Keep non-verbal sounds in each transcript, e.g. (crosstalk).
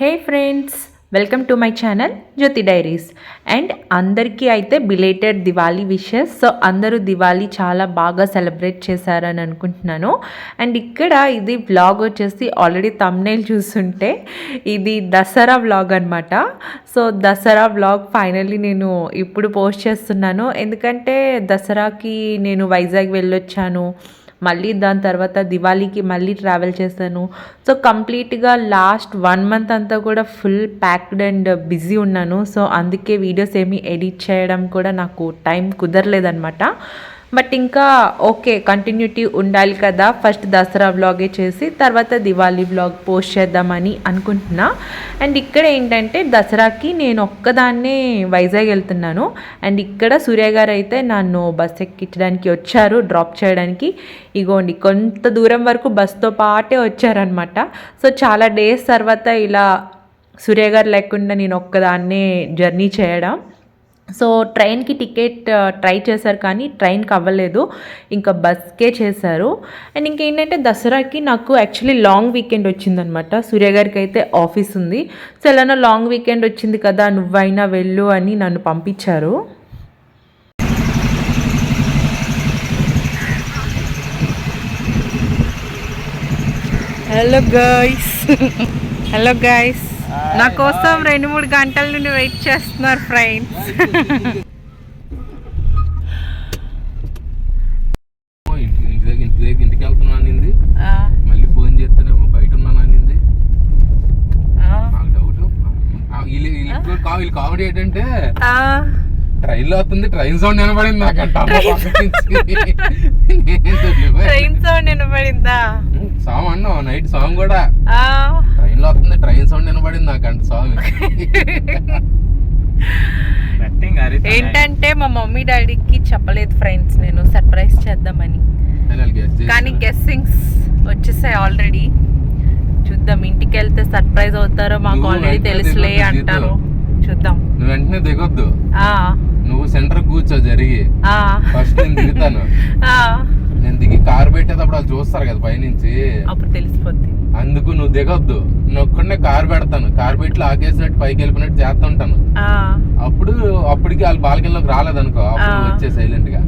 Hey friends welcome to my channel Jyothi diaries and అందరికీ అయితే belated Diwali wishes so అందరూ దివాళీ చాలా బాగా సెలబ్రేట్ చేశారని అనుకుంటున్నాను. అండ్ ఇక్కడ ఇది వ్లాగ్ వచ్చేసి ఆల్రెడీ తమ్నేల్ చూస్తుంటే ఇది దసరా వ్లాగ్ అనమాట సో దసరా వ్లాగ్ ఫైనల్లీ నేను ఇప్పుడు పోస్ట్ చేస్తున్నాను. ఎందుకంటే దసరాకి నేను వైజాగ్ వెళ్ళొచ్చాను. మళ్ళీ దాని తర్వాత దివాళీకి మళ్ళీ ట్రావెల్ చేశాను. సో కంప్లీట్గా లాస్ట్ వన్ మంత్ అంతా కూడా ఫుల్ ప్యాక్డ్ అండ్ బిజీ ఉన్నాను. సో అందుకే వీడియోస్ ఏమీ ఎడిట్ చేయడం కూడా నాకు టైం కుదరలేదనమాట బట్ ఇంకా ఓకే కంటిన్యూటీ ఉండాలి కదా. ఫస్ట్ దసరా వ్లాగే చేసి తర్వాత దివాళీ వ్లాగ్ పోస్ట్ చేద్దామని అనుకుంటున్నా. అండ్ ఇక్కడ ఏంటంటే దసరాకి నేను ఒక్కదాన్నే వైజాగ్ వెళ్తున్నాను. అండ్ ఇక్కడ సూర్య గారు అయితే నన్ను బస్ ఎక్కించడానికి వచ్చారు డ్రాప్ చేయడానికి. ఇగోండి కొంత దూరం వరకు బస్తో పాటే వచ్చారనమాట సో చాలా డేస్ తర్వాత ఇలా సూర్య గారు లేకుండా నేను ఒక్కదాన్నే జర్నీ చేయడం. సో ట్రైన్కి టికెట్ ట్రై చేశారు కానీ ట్రైన్కి అవ్వలేదు ఇంకా బస్కే చేశారు. అండ్ ఇంకేంటంటే దసరాకి నాకు యాక్చువల్లీ లాంగ్ వీకెండ్ వచ్చిందనమాట. సూర్య గారికి అయితే ఆఫీస్ ఉంది. సో ఎలానో లాంగ్ వీకెండ్ వచ్చింది కదా నువ్వైనా వెళ్ళు అని నన్ను పంపించారు. హలో గాయ్స్ హలో గాయ్స్ నా కోసం రెండు మూడు గంటల నుండి వెయిట్ చేస్తున్నారు ఫ్రెండ్స్ ఇంటికి అనింది. మళ్ళీ ఫోన్ చేస్తానేమో బయట ఉన్నాను అనింది. నాకు డౌట్ వీళ్ళు కామెడీ ఏంటంటే ట్రైన్లో వస్తుంది ట్రైన్ సౌండ్ వినబడింది నాకంట. ట్రైన్ సాంగ్ (laughs) అన్నావు నైట్ సాంగ్ కూడా. ట్రైన్లో వస్తుంది ట్రైన్ సౌండ్ వినబడింది నాకంట సాంగ్. ఏంటంటే మా మమ్మీ డాడీకి చెప్పలేదు ఫ్రెండ్స్ నేను సర్ప్రైజ్ చేద్దామని. కానీ గెస్సింగ్స్ వచ్చేసాయి ఆల్రెడీ చూద్దాం ఇంటికి వెళ్తే సర్ప్రైజ్ అవుతారో మాకు ఆల్రెడీ తెలుసులే అంటారు. చూద్దాం. నువ్వు వెంటనే దిగొద్దు. ఆ, నువ్వు సెంటర్ కూర్చో జరిగి. ఆ, ఫస్ట్ నేను దిగుతాను. ఆ. నేను దిగి కారు పెట్టేటప్పుడు వాళ్ళు చూస్తారు కదా పైనుంచి. అప్పుడు తెలిసిపోద్ది. అందుకు నువ్వు దిగొద్దు. నేను ఒక్కడనే కారు పెడతాను. కారు పెట్టి లాగేసినట్టు పైకి వెళ్ళిపోయినట్టు చేస్తుంటాను. అప్పుడు అప్పటికి వాళ్ళు బాల్కనీలోకి రాలేదనుకో అప్పుడు. వచ్చే సైలెంట్గా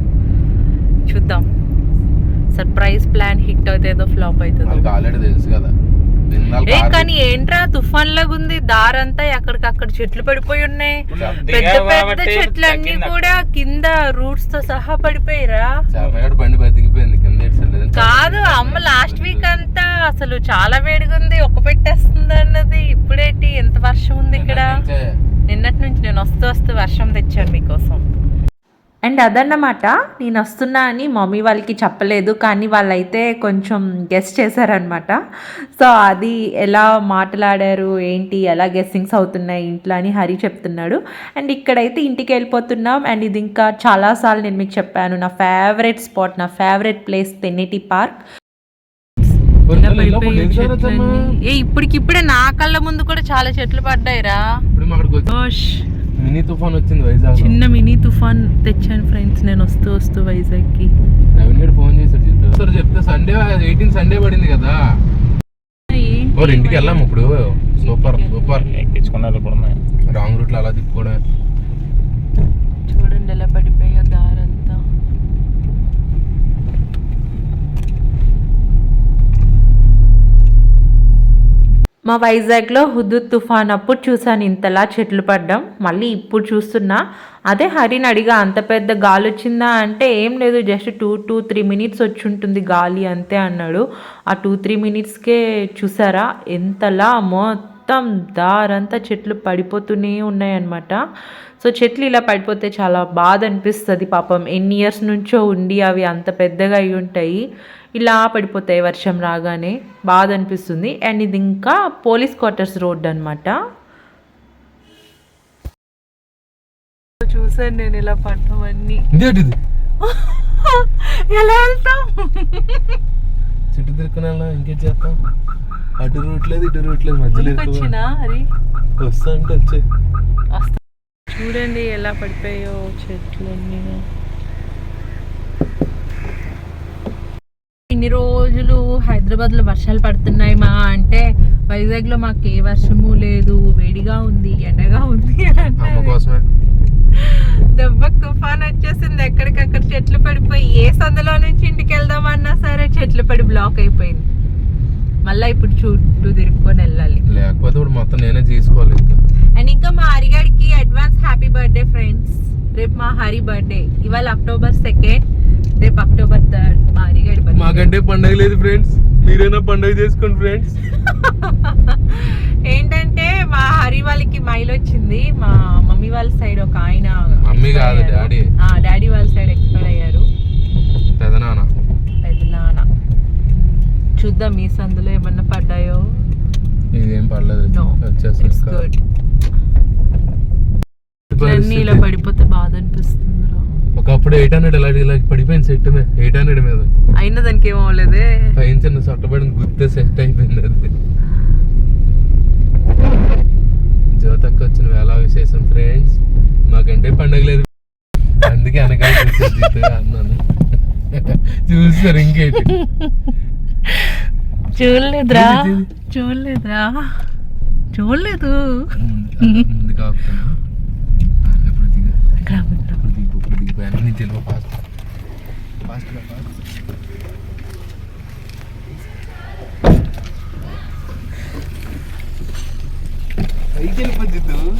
చూద్దాం. సర్ప్రైజ్ ప్లాన్ హిట్ అవుతుందో ఫ్లాప్ అవుతుందో. ఆల్రెడీ తెలుసు కదా. ఏ కానీ ఏంట్రా తుఫాన్ లాగా ఉంది దారంతా ఎక్కడికక్కడ చెట్లు పడిపోయి ఉన్నాయి. పెద్ద పెద్ద చెట్లన్నీ కూడా కింద రూట్స్తో సహా పడిపోయిరా. చాపగాడు బండి బతికిపోయింది. కింద అమ్మ లాస్ట్ వీక్ అంతా అసలు చాలా వేడిగా ఉంది ఒక్క పెట్టేస్తుంది అన్నది. ఇప్పుడేంటి? ఎంత వర్షం ఉంది ఇక్కడ? నిన్నటి నుంచి నేను వస్తూ వస్తూ వర్షం తెచ్చాను మీకోసం. అండ్ అదన్నమాట నేను వస్తున్నా అని మమ్మీ వాళ్ళకి చెప్పలేదు కానీ వాళ్ళైతే కొంచెం గెస్ట్ చేశారనమాట సో అది ఎలా మాట్లాడారు ఏంటి ఎలా గెస్సింగ్స్ అవుతున్నాయి ఇంట్లో అని హరి చెప్తున్నాడు. అండ్ ఇక్కడైతే ఇంటికి వెళ్ళిపోతున్నాం అండ్ ఇది ఇంకా చాలాసార్లు నేను మీకు చెప్పాను నా ఫేవరెట్ స్పాట్ నా ఫేవరెట్ ప్లేస్ తెన్నిటి పార్క్ ఇప్పటికిప్పుడే నా కళ్ళ ముందు కూడా చాలా చెట్లు పడ్డాయిరా. మినీ తుఫాన్ వచ్చింది వైజాగ్ చిన్న మినీ తుఫాన్ తెచ్చాను ఫ్రెండ్స్ నేను వస్తూ వస్తూ వైజాగ్కి. నవీన్ ఫోన్ చేశాడు జీతు. సార్ చెప్తే సండే ఎయిటీన్ సండే పడింది కదా. ఓ ఇంటికి వెళ్ళాము ఇప్పుడు. Super super. ఎక్కించుకున్నారు ఇప్పుడు. రాంగ్ రూట్లో అలా తిప్పుకోవడం చూడండి ఎలా పడిపోయా దారంతా మా వైజాగ్లో హుదూద్ తుఫాన్ అప్పుడు చూసాను ఇంతలా చెట్లు పడ్డం. మళ్ళీ ఇప్పుడు చూస్తున్నా అదే హరిని అడిగా అంత పెద్ద గాలి వచ్చిందా అంటే ఏం లేదు just two two three minutes వచ్చి ఉంటుంది గాలి అంతే అన్నాడు. ఆ టూ త్రీ మినిట్స్కే చూసారా ఎంతలా మొత్తం దారంతా చెట్లు పడిపోతూనే ఉన్నాయన్నమాట. సో చెట్లు ఇలా పడిపోతే చాలా బాధ అనిపిస్తుంది పాపం. ఎన్ని ఇయర్స్ నుంచో ఉండి అవి అంత పెద్దగా అయి ఉంటాయి ఇలా పడిపోతాయి వర్షం రాగానే. బాధ అనిపిస్తుంది. అండ్ ఇది ఇంకా పోలీస్ క్వార్టర్స్ రోడ్ అనమాట చూసాను నేను ఇలా పడటం అన్ని ఇదేంటిది? ఎలా వెళ్తాం? చుట్టూ తిరుక్కునే ఇంకేం చేస్తాం? అటు రూట్ లేదు ఇటు రూట్ లేదు మధ్యలో వస్తా అంటే వచ్చే. చూడండి ఎలా పడిపోయాయో చెట్లన్నీ. ఇన్ని రోజులు హైదరాబాద్లో వర్షాలు పడుతున్నాయి మా అంటే వైజాగ్లో మాకు ఏ వర్షము లేదు వేడిగా ఉంది ఎండగా ఉంది దెబ్బకి తుఫాన్ వచ్చేసింది ఎక్కడికక్కడ చెట్లు పడిపోయి ఏ సందులో నుంచి ఇంటికి వెళ్దామన్నా సరే చెట్లు పడి బ్లాక్ అయిపోయింది. మళ్ళీ ఇప్పుడు చుట్టూ తిరుక్కొని వెళ్ళాలి. లేకపోతే ఇప్పుడు మొత్తం నేనే తీసుకోవాలి ఇంకా. అండ్ ఇంకా మా హరిగాడికి అడ్వాన్స్ హ్యాపీ బర్త్డే ఫ్రెండ్స్ రేపు మా హరి బర్త్డే ఇవాళ అక్టోబర్ సెకండ్ రేపు అక్టోబర్ థర్డ్ మా హరిగాడి బర్త్డే మాకంటే పండగ లేదు ఫ్రెండ్స్. మీరైనా పండగ చేసుకోండి ఫ్రెండ్స్. (laughs) ఏంటంటే మా హరి వాళ్ళకి మైల్ వచ్చింది. మా మమ్మీ వాళ్ళ సైడ్ ఒక ఆయన మమ్మీ కాదు. డాడీ. ఆ, డాడీ వాళ్ళ సైడ్ ఎక్స్పైర్ అయ్యారు. పెద్దనాన్న చూద్దాం మీ సందులో ఏమన్నా పడ్డాయో. ఇదేం. గుడ్ పరిస్థితి. ఇలా పడిపోతే బాధ అనిపిస్తుంది ఒకప్పుడు ఎయిట్ హండ్రెడ్ ఇలా ఇలా పడిపోయింది సెట్ మీద. ఎయిట్ హండ్రెడ్ మీద. అయినా దానికి ఏమో అవ్వలేదే. పైన చిన్న సొట్టబడిన గుర్తే సెట్ అయిపోయింది అది. జ్యోతక్క వచ్చిన వేళ విశేషం ఫ్రెండ్స్ మాకంటే పండగ లేదు. అందుకే జీతగా అన్నాను. చూస్తారు ఇంకేంటి? చూడలేదురా. చూడలేదురా. చూడలేదు. ముందు- ముందు కాపుతున్నా ఆ, ఇప్పుడు దిగు ఇక్కడ ఇక్కడ. ఇప్పుడు దిగు ఇప్పుడు దిగిపోయాను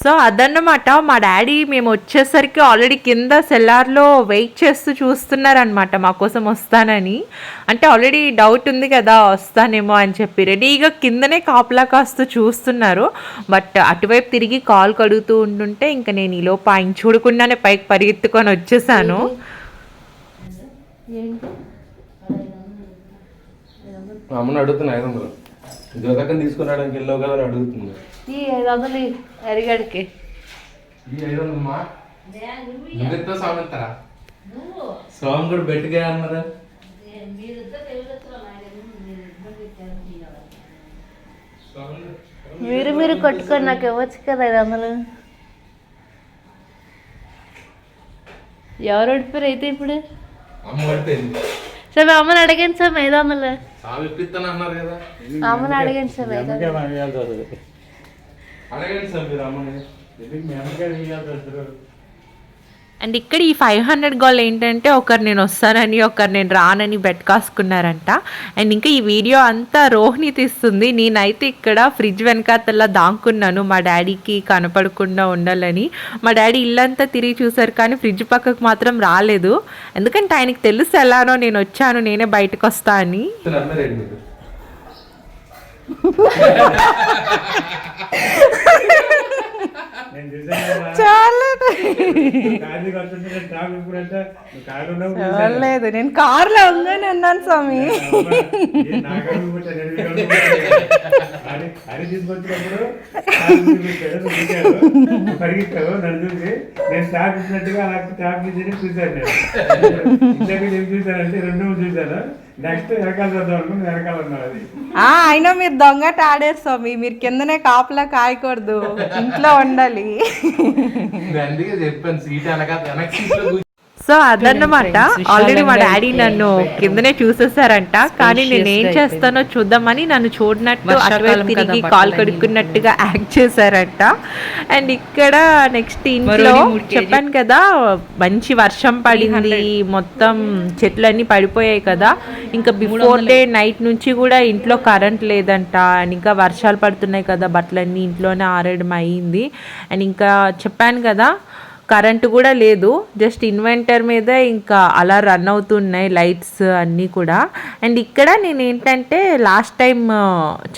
సో అదన్నమాట. మా డాడీ మేము వచ్చేసరికి ఆల్రెడీ కింద సెల్లార్లో వెయిట్ చేస్తూ చూస్తున్నారనమాట మా కోసం వస్తానని. అంటే ఆల్రెడీ డౌట్ ఉంది కదా వస్తానేమో అని చెప్పి. రెడీగా కిందనే కాపలా కాస్తూ చూస్తున్నారు. బట్ అటువైపు తిరిగి కాల్ కడుగుతూ ఉంటుంటే ఇంకా నేను ఈ లోపు ఆయన చూడకుండానే పైకి పరిగెత్తుకొని వచ్చేసాను. అడుగుతున్నా ఐదు వందలు. జ్యోతకం తీసుకురావడానికి వెళ్ళావు కదా అని అడుగుతుంది. ఈ ఐదు వందలు అరిగడికి ఈ ఐదు వందలు మా? నువ్వెత్తో స్వామి ఎత్తారా స్వామి కూడా బెట్టుగా అన్నారా? మీరు మీరు కొట్టుకొని నాకు ఇవ్వచ్చు కదా ఐదు వందలు. ఎవరు ఓడిపోయారు అయితే ఇప్పుడు? అమ్మ పడిపోయింది సార్ మా అమ్మని అడిగాను సార్ ఐదు వందలు స్వామి ఇప్పిస్తాను అన్నారు కదా. మా అమ్మని అడిగాను సార్ ఐదు వందలు అడగండి సార్ మీరు అమ్మని. అండ్ ఇక్కడ ఈ ఫైవ్ హండ్రెడ్ గోల్ ఏంటంటే ఒకరు నేను వస్తానని ఒకరు నేను రానని బెట్ కాసుకున్నారంట. అండ్ ఇంకా ఈ వీడియో అంతా రోహిణి తీస్తుంది. నేనైతే ఇక్కడ ఫ్రిడ్జ్ వెనకాతల్లా దాంకున్నాను. మా డాడీకి కనపడకుండా ఉండాలని. మా డాడీ ఇల్లంతా తిరిగి చూసారు కానీ ఫ్రిడ్జ్ పక్కకు మాత్రం రాలేదు. ఎందుకంటే ఆయనకి తెలుసు ఎలానో నేను వచ్చాను నేనే బయటకు వస్తా అని అన్నారండి మీరు లేదు నేను కార్లో ఉందని అన్నాను స్వామి. పరిగెత్తావు నన్ను చూసి. నేను స్టాప్ ఇచ్చినట్టుగా నాకు స్టాప్ ఇచ్చి చూశాను నేను. ఇందాక ఏం చూశానంటే రెండు మూడు చూశాను. నెక్స్ట్ వెనకాల వెనకాల అయినా మీరు దొంగట ఆడారు స్వామి. మీరు కిందనే కాపలా కాయకూడదు. ఇంట్లో ఉండాలి. అందుకే చెప్పాను సీట్ వెనక వెనక సీట్లో కూర్చో. సో అదన్నమాట. ఆల్రెడీ మా డాడీ నన్ను కిందనే చూసేసారంట. కానీ నేను ఏం చేస్తానో చూద్దామని నన్ను చూడనట్టు అటువైపు తిరిగి కాల్ కడుక్కున్నట్టుగా యాక్ట్ చేశారంట. అండ్ ఇక్కడ నెక్స్ట్ ఇంట్లో చెప్పాను కదా మంచి వర్షం పడింది. మొత్తం చెట్లన్నీ పడిపోయాయి కదా. ఇంకా బిఫోర్ డే నైట్ నుంచి కూడా ఇంట్లో కరెంట్ లేదంట. అండ్ ఇంకా వర్షాలు పడుతున్నాయి కదా బట్టలన్నీ ఇంట్లోనే ఆరేయడం అయ్యింది అండ్ ఇంకా చెప్పాను కదా కరెంటు కూడా లేదు. జస్ట్ ఇన్వెంటర్ మీద ఇంకా అలా రన్ అవుతున్నాయి లైట్స్ అన్నీ కూడా. అండ్ ఇక్కడ నేను ఏంటంటే లాస్ట్ టైం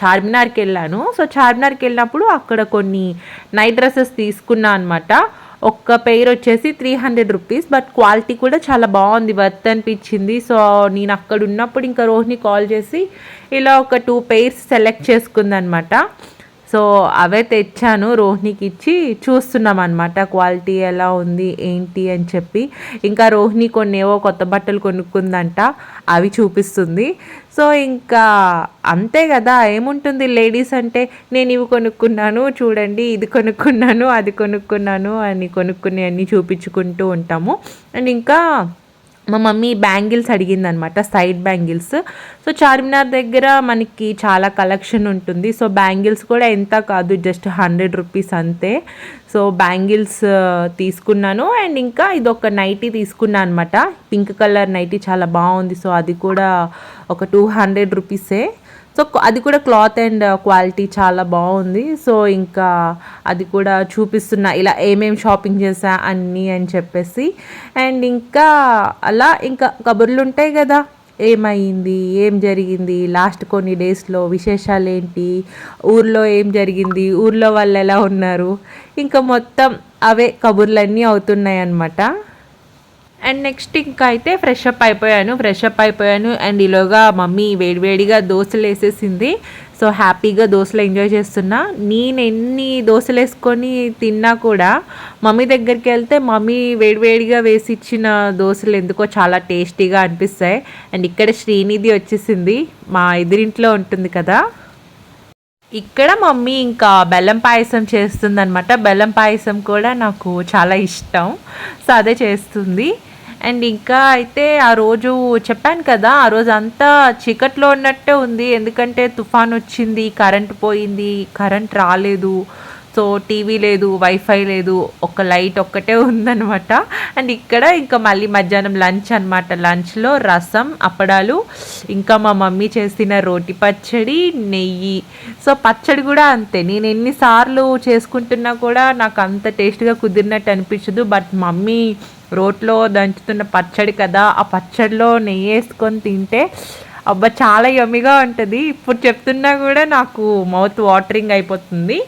చార్మినార్కి వెళ్ళాను. సో చార్మినార్కి వెళ్ళినప్పుడు అక్కడ కొన్ని నైట్ డ్రెస్సెస్ తీసుకున్నా అనమాట ఒక్క పెయిర్ వచ్చేసి three hundred rupees but quality కూడా చాలా బాగుంది వర్త్ అనిపించింది. సో నేను అక్కడ ఉన్నప్పుడు ఇంకా రోహిణి కాల్ చేసి ఇలా ఒక టూ పెయిర్స్ సెలెక్ట్ చేసుకుందనమాట సో అవే తెచ్చాను. రోహిణికి ఇచ్చి చూస్తున్నాం అనమాట క్వాలిటీ ఎలా ఉంది ఏంటి అని చెప్పి. ఇంకా రోహిణి కొన్ని ఏవో కొత్త బట్టలు కొనుక్కుందంట అవి చూపిస్తుంది. సో ఇంకా అంతే కదా ఏముంటుంది లేడీస్ అంటే నేను ఇవి కొనుక్కున్నాను చూడండి ఇది కొనుక్కున్నాను అది కొనుక్కున్నాను అని కొనుక్కుని అన్నీ చూపించుకుంటూ ఉంటాము. అండ్ ఇంకా మా మమ్మీ బ్యాంగిల్స్ అడిగిందనమాట సైడ్ బ్యాంగిల్స్. సో చార్మినార్ దగ్గర మనకి చాలా కలెక్షన్ ఉంటుంది. సో బ్యాంగిల్స్ కూడా ఎంత కాదు జస్ట్ హండ్రెడ్ రూపీస్ అంతే. సో బ్యాంగిల్స్ తీసుకున్నాను. అండ్ ఇంకా ఇది ఒక నైటీ తీసుకున్నాను అనమాట పింక్ కలర్ నైటీ చాలా బాగుంది. సో అది కూడా ఒక టూ హండ్రెడ్ రూపీసే. సో అది కూడా క్లాత్ అండ్ క్వాలిటీ చాలా బాగుంది. సో ఇంకా అది కూడా చూపిస్తున్నా. ఇలా ఏమేమి షాపింగ్ చేసా అన్నీ అని చెప్పేసి. అండ్ ఇంకా అలా ఇంకా కబుర్లు ఉంటాయి కదా. ఏమైంది? ఏం జరిగింది? లాస్ట్ కొన్ని డేస్లో విశేషాలు ఏంటి ఊర్లో ఏం జరిగింది? ఊర్లో వాళ్ళు ఎలా ఉన్నారు? ఇంకా మొత్తం అవే కబుర్లన్నీ అవుతున్నాయి అన్నమాట అండ్ నెక్స్ట్ ఇంకా అయితే ఫ్రెష్ అప్ అయిపోయాను. ఫ్రెష్ అప్ అయిపోయాను. అండ్ ఈలోగా మమ్మీ వేడివేడిగా దోశలు వేసేసింది. సో హ్యాపీగా దోశలు ఎంజాయ్ చేస్తున్నా. నేను ఎన్ని దోశలు వేసుకొని తిన్నా కూడా మమ్మీ దగ్గరికి వెళ్తే మమ్మీ వేడివేడిగా వేసి ఇచ్చిన దోశలు ఎందుకో చాలా టేస్టీగా అనిపిస్తాయి. అండ్ ఇక్కడ శ్రీనిధి వచ్చేసింది. మా ఎదురింట్లో ఉంటుంది కదా. ఇక్కడ మమ్మీ ఇంకా బెల్లం పాయసం చేస్తుందనమాట బెల్లం పాయసం కూడా నాకు చాలా ఇష్టం. సో అదే చేస్తుంది. అండ్ ఇంకా అయితే ఆ రోజు చెప్పాను కదా ఆ రోజు అంతా చీకట్లో ఉన్నట్టే ఉంది. ఎందుకంటే తుఫాన్ వచ్చింది కరెంట్ పోయింది కరెంట్ రాలేదు. సో టీవీ లేదు వైఫై లేదు ఒక లైట్ ఒక్కటే ఉందన్నమాట. అండ్ ఇక్కడ ఇంకా మళ్ళీ మధ్యాహ్నం లంచ్ అనమాట లంచ్లో రసం అప్పడాలు ఇంకా మా మమ్మీ చేసిన రోటి పచ్చడి నెయ్యి. సో పచ్చడి కూడా అంతే. నేను ఎన్నిసార్లు చేసుకుంటున్నా కూడా నాకు అంత టేస్ట్గా కుదిరినట్టు అనిపించదు. బట్ మమ్మీ రోట్లో దంచుతున్న పచ్చడి కదా ఆ పచ్చడిలో నెయ్యి వేసుకొని తింటే అబ్బా చాలా యమ్మిగా ఉంటుంది. ఇప్పుడు చెప్తున్నా కూడా నాకు మౌత్ వాటరింగ్ అయిపోతుంది.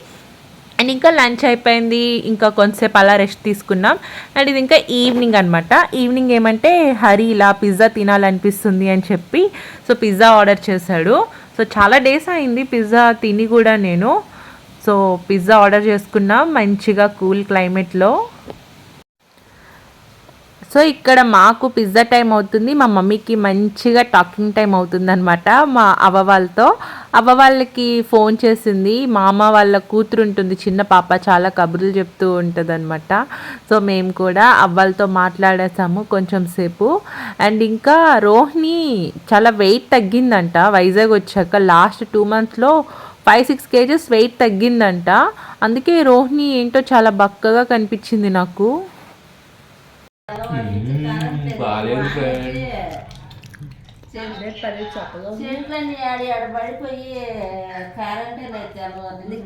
అండ్ ఇంకా లంచ్ అయిపోయింది. ఇంకా కొంతసేపు అలా రెస్ట్ తీసుకున్నాం. అండ్ ఇది ఇంకా ఈవినింగ్ అనమాట ఈవినింగ్ ఏమంటే హరి ఇలా పిజ్జా తినాలనిపిస్తుంది అని చెప్పి సో పిజ్జా ఆర్డర్ చేశాడు. సో చాలా డేస్ అయింది పిజ్జా తిని కూడా నేను. సో పిజ్జా ఆర్డర్ చేసుకున్నాం మంచిగా కూల్ క్లైమేట్లో. సో ఇక్కడ మాకు పిజ్జా టైం అవుతుంది. మా మమ్మీకి మంచిగా టాకింగ్ టైం అవుతుంది అనమాట మా అవ్వ వాళ్ళతో. అవ్వ వాళ్ళకి ఫోన్ చేసింది. మా అమ్మ వాళ్ళ కూతురు ఉంటుంది. చిన్న పాప చాలా కబుర్లు చెప్తూ ఉంటుంది అనమాట సో మేము కూడా అవ్వాలతో మాట్లాడేసాము కొంచెం సేపు. అండ్ ఇంకా రోహిణి చాలా వెయిట్ తగ్గిందంట. వైజాగ్ వచ్చాక లాస్ట్ టూ మంత్స్లో ఫైవ్ సిక్స్ కేజెస్ వెయిట్ తగ్గిందంట. అందుకే రోహిణి ఏంటో చాలా బక్కగా కనిపించింది నాకు. బాగాలేదు ఆడి ఆడ పడిపోయి కరెంటే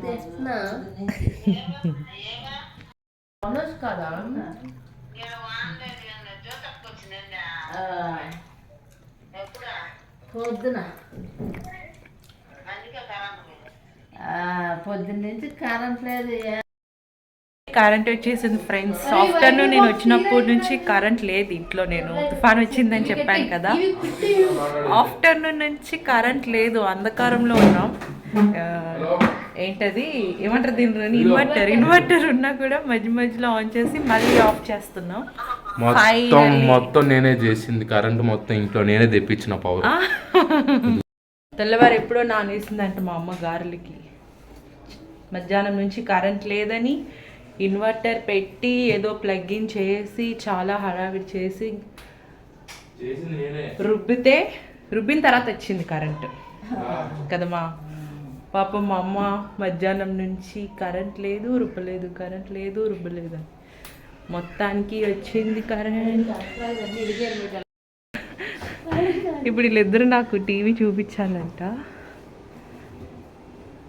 తెస్తున్నా? పొద్దున. ఆ, పొద్దున్న నుంచి కరెంట్ లేదు. కరెంట్ వచ్చేసింది ఫ్రెండ్స్. ఆఫ్టర్నూన్ నేను వచ్చినప్పటి నుంచి కరెంట్ లేదు ఇంట్లో నేను. తుఫాన్ వచ్చిందని చెప్పాను కదా. ఆఫ్టర్నూన్ నుంచి కరెంట్ లేదు. అంధకారంలో ఉన్నాం. ఏంటది? ఏమంటారు దీని ఇన్వర్టర్ ఇన్వర్టర్ ఉన్నా కూడా మధ్య మధ్యలో ఆన్ చేసి మళ్ళీ ఆఫ్ చేస్తున్నాం. మొత్తం. మొత్తం నేనే చేసింది. కరెంట్ మొత్తం ఇంట్లో నేనే తెప్పించిన పవర్ తెల్లవారు ఎప్పుడో నానేసిందంట మా అమ్మ గారెలకి. మధ్యాహ్నం నుంచి కరెంట్ లేదని ఇన్వర్టర్ పెట్టి ఏదో ప్లగ్ ఇన్ చేసి చాలా హడావిడి చేసి రుబ్బితే రుబ్బిన తర్వాత వచ్చింది కరెంట్ కదమ్మా పాపం మా అమ్మ మధ్యాహ్నం నుంచి కరెంట్ లేదు రుబ్బలేదు కరెంట్ లేదు రుబ్బలేదు అని. మొత్తానికి వచ్చింది కరెంట్ ఇప్పుడు వీళ్ళిద్దరు నాకు టీవీ చూపించాలంట.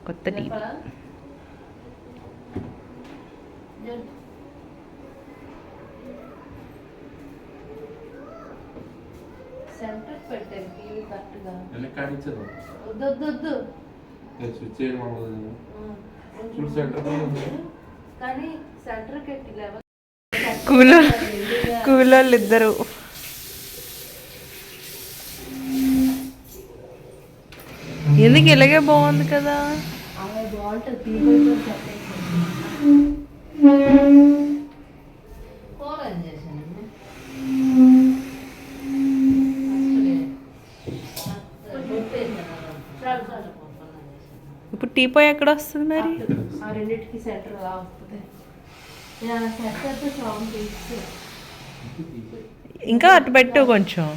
కొత్త టీవీ. సెంటర్ పెట్టాను టీవీ కరెక్ట్గా. వెనక్కి కాడించదు వద్దు వద్దు వద్దు స్విచ్ చేయడం అవ్వదు చూడు సెంటర్ పైన ఉంది. కానీ సెంటర్ కట్టి లెవెల్ కూలర్ ఇద్దరు ఎందుకు ఇలాగే బాగుంది కదా? బాగుంటుంది సెట్ అయితే సౌండ్ తీస్తే ఇంకా అటు పెట్టు కొంచెం.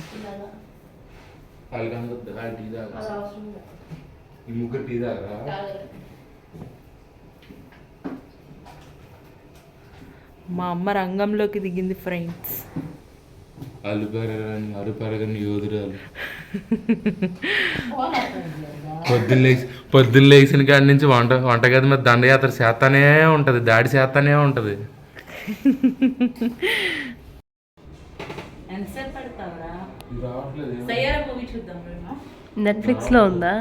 మా అమ్మ రంగంలోకి దిగింది ఫ్రెండ్స్ అల్లు పెరగని అరు పెరగని యోధురాలు. (laughs) పొద్దున్న లేచి పొద్దున్న లేచిన కాడి నుంచి వంట వంటగది మీద దండయాత్ర చేస్తానే ఉంటది. దాడి చేస్తానే ఉంటది. నెట్ఫ్లిక్స్లో ఉందా?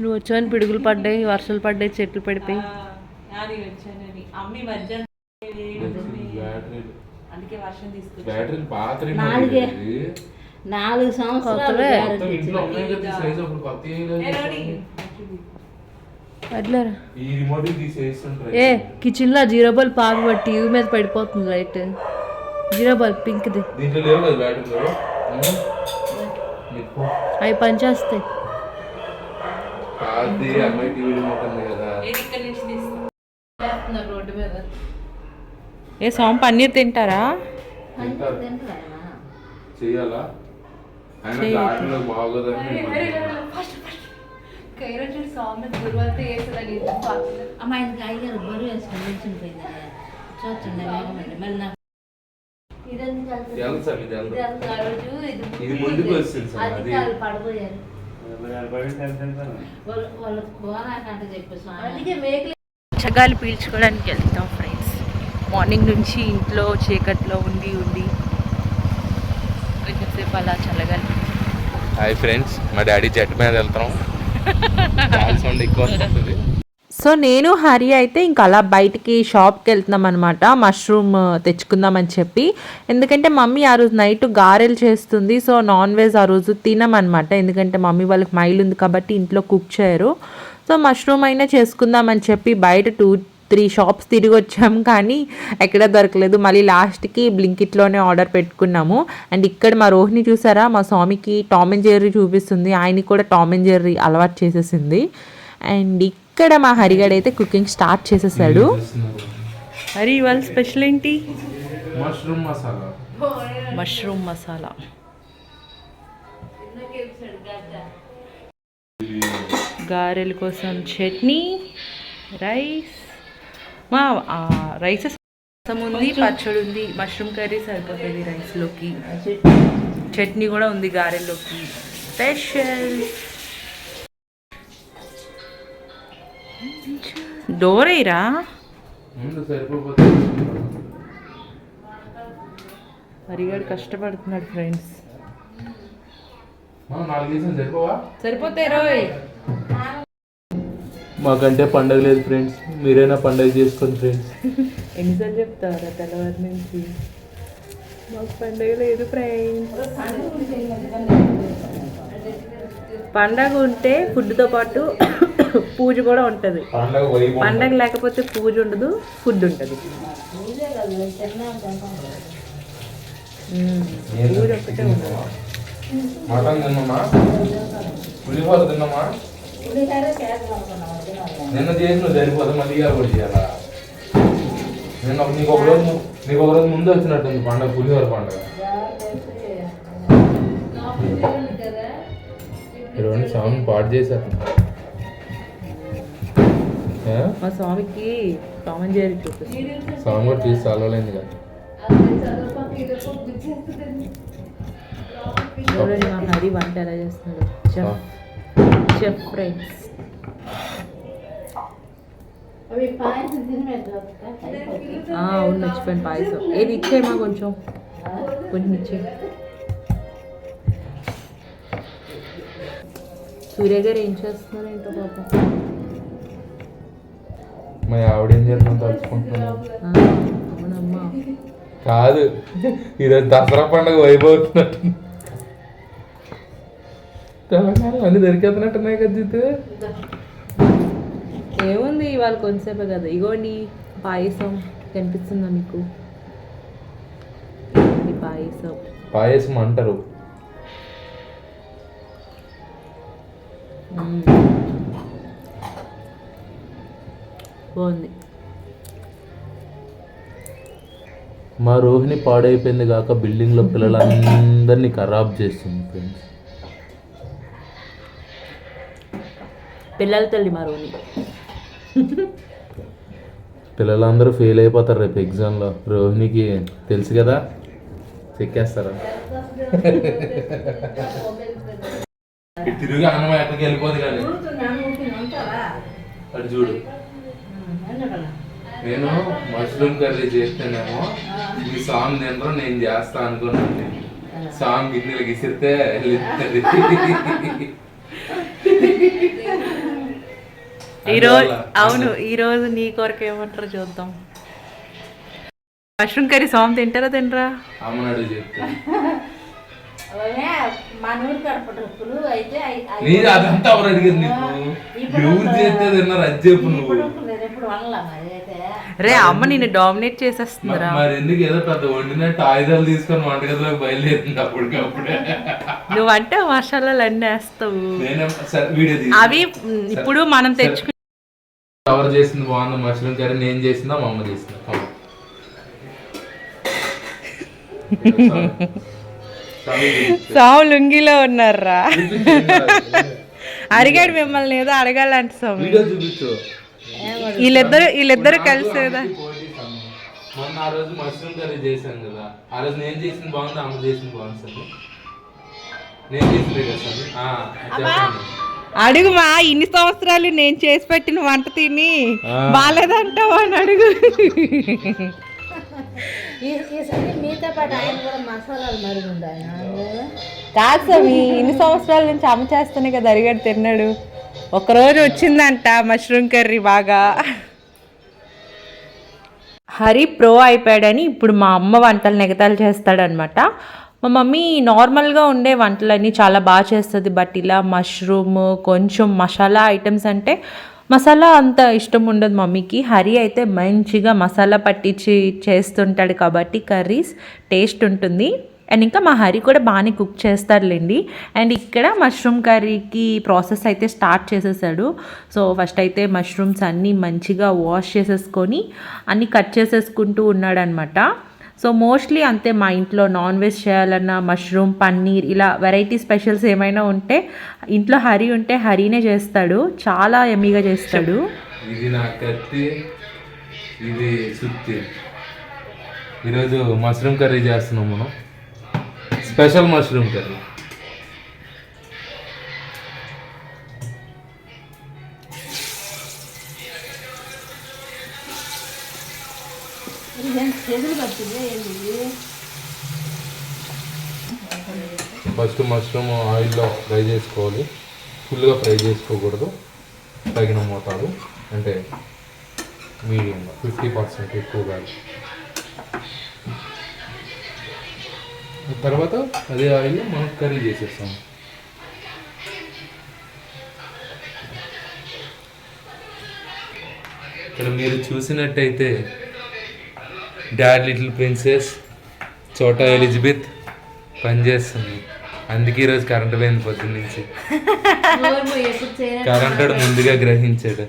నువ్వు వచ్చావని పిడుగులు పడ్డాయి వర్షాలు పడ్డాయి చెట్లు పడిపోయి. అది వచ్చానని అమ్మి మధ్యాహ్నం బ్యాటరీ. అందుకే వర్షం తీసుకొచ్చి నాలుగే. నాలుగు సంవత్సరాలు ఏ కిచెన్లో జీరో బల్బ్ పాప టీవీ మీద పడిపోతుంది లైట్. జీరో కదా బ్యాటరీలో నీకు అవి పనిచేస్తాయి. రోడ్డు మీద. ఏ సోమ పన్నీర్ తింటారా? అయ్యారు బరువు వేసుకొని చూస్తుండే మళ్ళీ నాకు పడి తెలుసు వాళ్ళ పోనాకంటే చెప్పి స్వామి. అందుకే మేకలు చగాలి పీల్చుకోవడానికి వెళ్తాం ఫ్రెండ్స్ మార్నింగ్ నుంచి ఇంట్లో చీకట్లో ఉండి ఉండి. కొంచెం సేపు అలా చల్లగాలి. హాయ్ ఫ్రెండ్స్ మా డాడీ జెట్ మీద వెళ్తాం (laughs) సౌండ్ ఎక్కువ వస్తుంది. సో నేను హరి అయితే ఇంకా అలా బయటికి షాప్కి వెళ్తున్నాం అనమాట మష్రూమ్ తెచ్చుకుందామని చెప్పి. ఎందుకంటే మమ్మీ ఆ రోజు నైట్ గారెలు చేస్తుంది. సో నాన్ వెజ్ ఆ రోజు తినమనమాట ఎందుకంటే మమ్మీ వాళ్ళకి మైల్ ఉంది కాబట్టి ఇంట్లో కుక్ చేయరు. సో మష్రూమ్ అయినా చేసుకుందామని చెప్పి బయట టూ త్రీ షాప్స్ తిరిగి వచ్చాము. కానీ ఎక్కడ దొరకలేదు. మళ్ళీ లాస్ట్కి బ్లింకిట్లోనే ఆర్డర్ పెట్టుకున్నాము. అండ్ ఇక్కడ మా రోహిణి చూసారా? మా స్వామికి టామ్ అండ్ జెర్రీ చూపిస్తుంది. ఆయనకి కూడా టామ్ అండ్ జెర్రీ అలవాటు చేసేసింది. అండ్ ఇక్కడ మా హరిగడ్ అయితే కుకింగ్ స్టార్ట్ చేసేసాడు. హరి ఇవాళ స్పెషల్ ఏంటి? మష్రూమ్ మసాలా. మష్రూమ్ మసాలా. గారెల కోసం చట్నీ రైస్. మా రైస్ ఉంది పచ్చడి ఉంది. మష్రూమ్ కర్రీ సరిపోతుంది రైస్లోకి. చట్నీ కూడా ఉంది గారెల్లోకి. స్పెషల్. డోరేరా? హరిగాడు కష్టపడుతున్నాడు ఫ్రెండ్స్. రోయ్. మాకంటే పండగ లేదు ఫ్రెండ్స్. మీరైనా పండగ చేసుకోండి ఫ్రెండ్స్. ఎన్నిసార్లు చెప్తారా తెల్లవారి నుంచి? మాకు పండగ లేదు ఫ్రెండ్స్. పండగ ఉంటే ఫుడ్తో పాటు పూజ కూడా ఉంటుంది. పండగ లేకపోతే పూజ ఉండదు ఫుడ్ ఉంటుంది. ఊరు ఒక్కటే ఉండదు. మటన్ తిన్నామా? పులిహోర తిన్నామా? నిన్న చేసిన సరిపోదు మళ్ళీ ఇవాళ కూడా చేయాలా? నిన్న ఒక- నీకు ఒక రోజు నీకు ఒక రోజు ముందు వచ్చినట్టుంది పండగ పులిహోర పండగ. ఇరవై సౌండ్ పాడు చేశారు? మా స్వామికి టామన్ జేరి చూపిస్తుంది సౌండ్ కూడా తీసి చాలలేదు కదా. చూడండి మా హరి వంట ఎలా చేస్తున్నాడు? చెఫ్. Chef friends. అవును మర్చిపోయాను పాయసం. ఏది ఇచ్చేయమా కొంచెం? కొంచెం ఇచ్చే. సూర్య గారు ఏం చేస్తున్నారు ఏంటో పాపం. మా ఆవిడ ఏం చేస్తుందో తలుచుకుంటున్నాను కాదు ఈరోజు దసరా పండుగ వైభవుతున్నట్టు తెలంగాణ అన్ని దొరికేస్తున్నట్టున్నాయి కదా జితు. ఏముంది ఇవాళ కొంతసేపే కదా. ఇగోండి పాయసం కనిపిస్తుందా మీకు? పాయసం? పాయసం అంటారు. బాగుంది మా రోహిణి పాడైపోయింది కాక బిల్డింగ్లో పిల్లలందరినీ ఖరాబ్ చేస్తుంది ఫ్రెండ్స్ పిల్లల తల్లి మరోని పిల్లలందరూ ఫెయిల్ అయిపోతారు రేపు ఎగ్జామ్లో రోహిణికి తెలుసు కదా? చెక్కేస్తారా? తిరిగి అన్నం ఎక్కడికి వెళ్ళిపోదు కానీ. అటు చూడు. నేను మష్రూమ్ కర్రీ చేస్తేనేమో మీ సాంగ్ తినరు నేను చేస్తా అనుకున్నాను సాంగ్ గిన్నెలు గిసిరితే. ఈరోజు అవును ఈరోజు నీ కొరకు ఏమంటారు చూద్దాం. మష్రూమ్ కర్రీ సోమ్ తింటారా తినరా? అమ్మనాడు చెప్తాను నీది అదంతా ఎవరు అడిగారు నీకు? ఎవరు చేస్తే తిన్నారు అది చెప్పు నువ్వు. రే అమ్మ నిన్ను డామినేట్ చేసేస్తుందిరా. మరి ఎందుకు ఏదో పెద్ద వండినట్టు ఆయుధాలు తీసుకొని వంటగదిలోకి బయలుదేరింది అప్పటికప్పుడే? నువ్వంటే మసాలాలు అన్నీ వేస్తావు అవి ఇప్పుడు మనం తెచ్చుకు ఎవరు చేసింది బాగుంది మష్రూమ్ కర్రీ నేను చేసిందా మా అమ్మ చేసిందా? సాము లుంగిలో ఉన్నారా. అడిగాడు మిమ్మల్ని ఏదో అడగాలంట స్వామి. వీడియో చూపించు. వీళ్ళిద్దరు వీళ్ళిద్దరు కలిసి కదా. మొన్న ఆ రోజు మష్రూమ్ కర్రీ చేశాను కదా. ఆ రోజు నేను చేసింది బాగుంది? అమ్మ చేసింది బాగుంది స్వామి నేను చేసింది కదా చెప్పండి. అడుగుమా ఇన్ని సంవత్సరాలు నేను చేసి పెట్టిన వంట తిని. బాగాలేదంటావా అని అడుగు. కాదు స్వామి ఇన్ని సంవత్సరాల నుంచి అమ్మ చేస్తేనే కదా అడిగాడు తిన్నాడు. ఒకరోజు వచ్చిందంట మష్రూమ్ కర్రీ బాగా. హరి ప్రో అయిపోయాడని ఇప్పుడు మా అమ్మ వంటలు నెగతాలు చేస్తాడనమాట. మా మమ్మీ నార్మల్గా ఉండే వంటలన్నీ చాలా బాగా చేస్తుంది. బట్ ఇలా మష్రూమ్ కొంచెం మసాలా ఐటమ్స్ అంటే మసాలా అంత ఇష్టం ఉండదు మమ్మీకి. హరి అయితే మంచిగా మసాలా పట్టించి చేస్తుంటాడు కాబట్టి కర్రీస్ టేస్ట్ ఉంటుంది. అండ్ ఇంకా మా హరి కూడా బాగానే కుక్ చేస్తారులేండి. అండ్ ఇక్కడ మష్రూమ్ కర్రీకి ప్రాసెస్ అయితే స్టార్ట్ చేసేసాడు. సో ఫస్ట్ అయితే మష్రూమ్స్ అన్నీ మంచిగా వాష్ చేసేసుకొని అన్నీ కట్ చేసేసుకుంటూ ఉన్నాడనమాట. సో మోస్ట్లీ అంతే మా ఇంట్లో నాన్ వెజ్ చేయాలన్నా మష్రూమ్ పన్నీర్ ఇలా వెరైటీ స్పెషల్స్ ఏమైనా ఉంటే ఇంట్లో హరి ఉంటే హరీనే చేస్తాడు. చాలా ఎమ్మీగా చేస్తాడు. ఇది నా కత్తి ఇది సుత్తి. ఈరోజు మష్రూమ్ కర్రీ చేస్తున్నాం మనం. Special mushroom curry? First mushroom ఆయిల్లో ఫ్రై చేసుకోవాలి. ఫుల్గా ఫ్రై చేసుకోకూడదు. తగిన మోతాదు. అంటే మీడియంగా ఫిఫ్టీ పర్సెంట్ ఎక్కువ కాదు తర్వాత అదే ఆయిల్లో మనం కర్రీ చేసేస్తాం. ఇక్కడ మీరు చూసినట్టయితే డాడ్ లిటిల్ ప్రిన్సెస్ చోట ఎలిజబెత్ పనిచేస్తుంది. అందుకే ఈరోజు కరెంట్ పోయింది పొద్దున్న నుంచి చేయలేదు కరెంట్ ముందుగా గ్రహించాడు.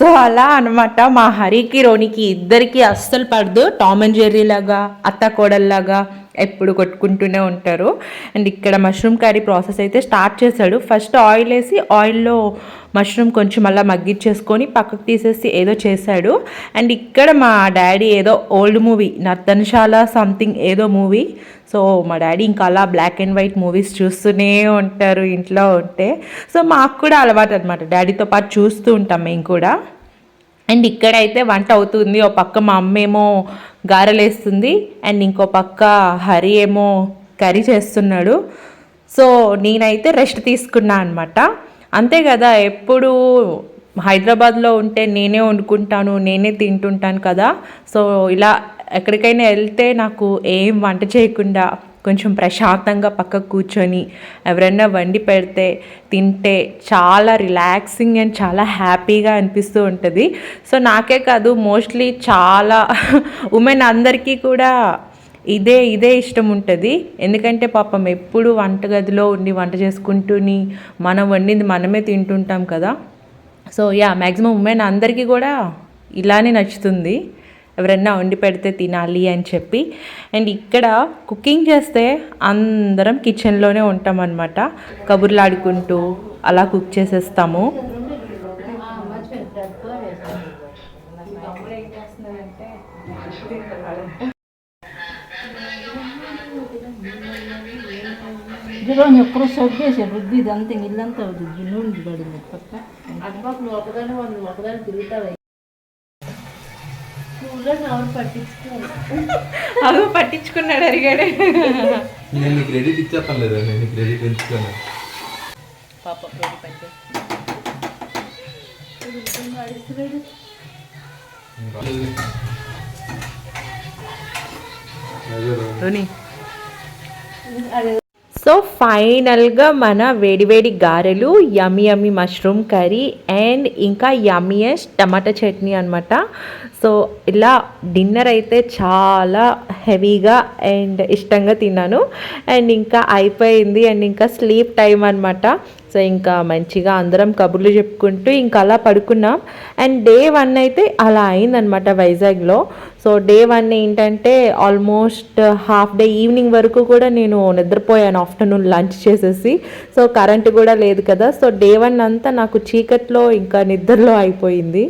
సో అలా అనమాట మా హరికి రోనికి ఇద్దరికి అస్సలు పడదు. టామ్ అండ్ జెర్రీ లాగా అత్త కోడల్లాగా. ఎప్పుడు కొట్టుకుంటూనే ఉంటారు. అండ్ ఇక్కడ మష్రూమ్ కర్రీ ప్రాసెస్ అయితే స్టార్ట్ చేశాడు. ఫస్ట్ ఆయిల్ వేసి ఆయిల్లో మష్రూమ్ కొంచెం అలా మగ్గిచ్చేసుకొని పక్కకు తీసేసి ఏదో చేశాడు. అండ్ ఇక్కడ మా డాడీ ఏదో ఓల్డ్ మూవీ నర్తనశాల సంథింగ్ ఏదో మూవీ. సో మా డాడీ ఇంకా అలా బ్లాక్ అండ్ వైట్ మూవీస్ చూస్తూనే ఉంటారు ఇంట్లో ఉంటే. సో మాకు కూడా అలవాటు అనమాట డాడీతో పాటు చూస్తూ ఉంటాం మేము కూడా. అండ్ ఇక్కడైతే వంట అవుతుంది. ఓ పక్క మా అమ్మ ఏమో గారెలేస్తుంది. అండ్ ఇంకో పక్క హరి ఏమో కర్రీ చేస్తున్నాడు. సో నేనైతే రెస్ట్ తీసుకున్నా అనమాట అంతే కదా ఎప్పుడు హైదరాబాద్లో ఉంటే నేనే వండుకుంటాను నేనే తింటుంటాను కదా. సో ఇలా ఎక్కడికైనా వెళ్తే నాకు ఏం వంట చేయకుండా కొంచెం ప్రశాంతంగా పక్కకు కూర్చొని ఎవరైనా వండి పెడితే తింటే చాలా రిలాక్సింగ్ అండ్ చాలా హ్యాపీగా అనిపిస్తూ ఉంటుంది. సో నాకే కాదు మోస్ట్లీ చాలా (laughs) ఉమెన్ అందరికీ కూడా ఇదే ఇదే ఇష్టం ఉంటుంది. ఎందుకంటే పాపం ఎప్పుడు వంటగదిలో ఉండి వంట చేసుకుంటూని మనం వండింది మనమే తింటుంటాం కదా. సో యా మ్యాక్సిమం ఉమెన్ అందరికీ కూడా ఇలానే నచ్చుతుంది. ఎవరన్నా వండి పెడితే తినాలి అని చెప్పి. అండ్ ఇక్కడ కుకింగ్ చేస్తే అందరం కిచెన్లోనే ఉంటాం అనమాట కబుర్లు ఆడుకుంటూ అలా కుక్ చేసేస్తాము. జ్వరం ఎప్పుడో సొగ్గేసే బుద్ధి ఇదంతా ఇల్లంతా నూనె పడింది పక్క. అటుపక్క నువ్వు ఒకదాని ఒకదాని తిరుగుతావు. అవి పట్టించుకున్నాడు అడిగాడు. నేను క్రెడిట్ ఇచ్చేస్తాను లేదా నేను క్రెడిట్ ఎంచుకోను పాప పట్టి. అదే సో ఫైనల్గా మన వేడివేడి గారెలు yummy yummy mushroom curry and ఇంకా యమ్మియస్ట్ టమాటా చట్నీ అనమాట సో ఇలా డిన్నర్ అయితే చాలా హెవీగా అండ్ ఇష్టంగా తిన్నాను. అండ్ ఇంకా అయిపోయింది అండ్ ఇంకా స్లీప్ టైం అనమాట సో ఇంకా మంచిగా అందరం కబుర్లు చెప్పుకుంటూ ఇంకా అలా పడుకున్నాం. అండ్ డే వన్ అయితే అలా అయిందనమాట వైజాగ్లో. సో డే వన్ ఏంటంటే ఆల్మోస్ట్ హాఫ్ డే ఈవినింగ్ వరకు కూడా నేను నిద్రపోయాను ఆఫ్టర్నూన్ లంచ్ చేసేసి. సో కరెంట్ కూడా లేదు కదా. సో డే వన్ అంతా నాకు చీకట్లో ఇంకా నిద్రలో అయిపోయింది.